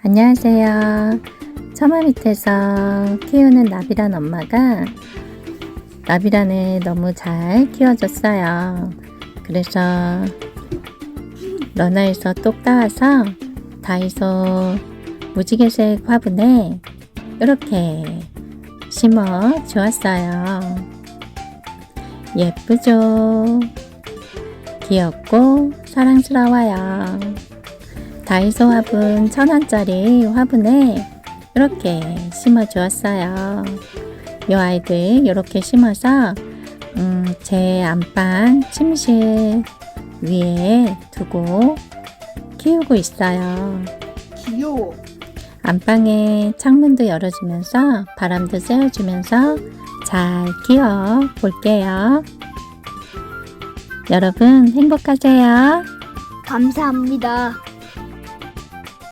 안녕하세요. 처마 밑에서 키우는 나비란 엄마가 나비란을 너무 잘 키워줬어요. 그래서 러너에서 똑 따와서 다이소 무지개색 화분에 이렇게 심어 주었어요. 예쁘죠? 귀엽고 사랑스러워요. 다이소 화분 천원짜리 화분에 이렇게 심어 주었어요. 이 아이들 이렇게 심어서 음, 제 안방 침실 위에 두고 키우고 있어요. 귀여워. 안방에 창문도 열어주면서 바람도 쐬어주면서 잘 키워 볼게요. 여러분 행복하세요. 감사합니다.